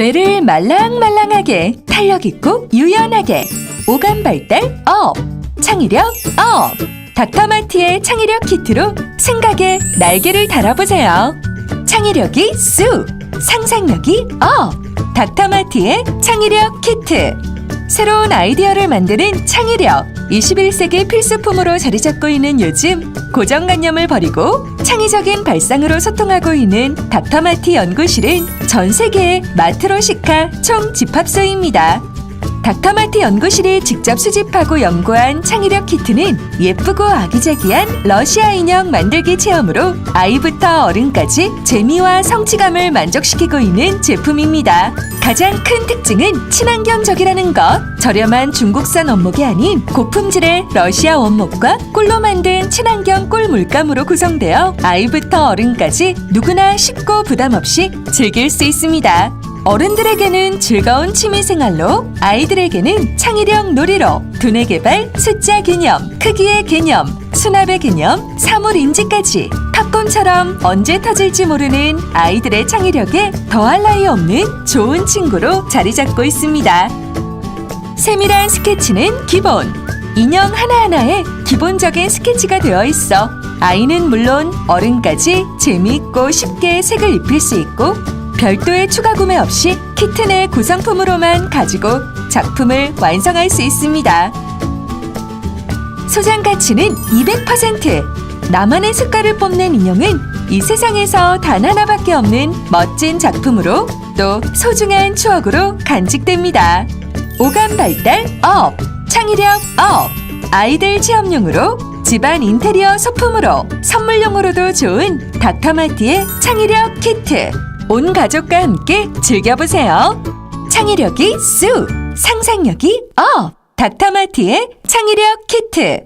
뇌를 말랑말랑하게 탄력 있고 유연하게. 오감 발달 업. 창의력 업. 닥터마티의 창의력 키트로 생각에 날개를 달아보세요. 창의력이 쑥 상상력이 업. 닥터마티의 창의력 키트 새로운 아이디어를 만드는 창의력 21세기 필수품으로 자리 잡고 있는 요즘 고정관념을 버리고 창의적인 발상으로 소통하고 있는 닥터마티 연구실은 전 세계의 마트로시카 총 집합소입니다. 닥터마티 연구실이 직접 수집하고 연구한 창의력 키트는 예쁘고 아기자기한 러시아 인형 만들기 체험으로 아이부터 어른까지 재미와 성취감을 만족시키고 있는 제품입니다. 가장 큰 특징은 친환경적이라는 것. 저렴한 중국산 원목이 아닌 고품질의 러시아 원목과 꿀로 만든 친환경 꿀 물감으로 구성되어 아이부터 어른까지 누구나 쉽고 부담 없이 즐길 수 있습니다. 어른들에게는 즐거운 취미 생활로 아이들에게는 창의력 놀이로 두뇌 개발 숫자 개념 크기의 개념 수납의 개념 사물 인지까지 팝콘처럼 언제 터질지 모르는 아이들의 창의력에 더할 나위 없는 좋은 친구로 자리 잡고 있습니다. 세밀한 스케치는 기본. 인형 하나하나에 기본적인 스케치가 되어 있어 아이는 물론 어른까지 재미있고 쉽게 색을 입힐 수 있고 별도의 추가 구매 없이 키트 내 구성품으로만 가지고 작품을 완성할 수 있습니다. 소장 가치는 200%. 나만의 색깔을 뽐낸 인형은 이 세상에서 단 하나밖에 없는 멋진 작품으로 또 소중한 추억으로 간직됩니다. 오감 발달 업, 창의력 업, 아이들 체험용으로 집안 인테리어 소품으로 선물용으로도 좋은 닥터마티의 창의력 키트. 온 가족과 함께 즐겨보세요. 창의력이 쑥, 상상력이 업, 닥터마티의 창의력 키트.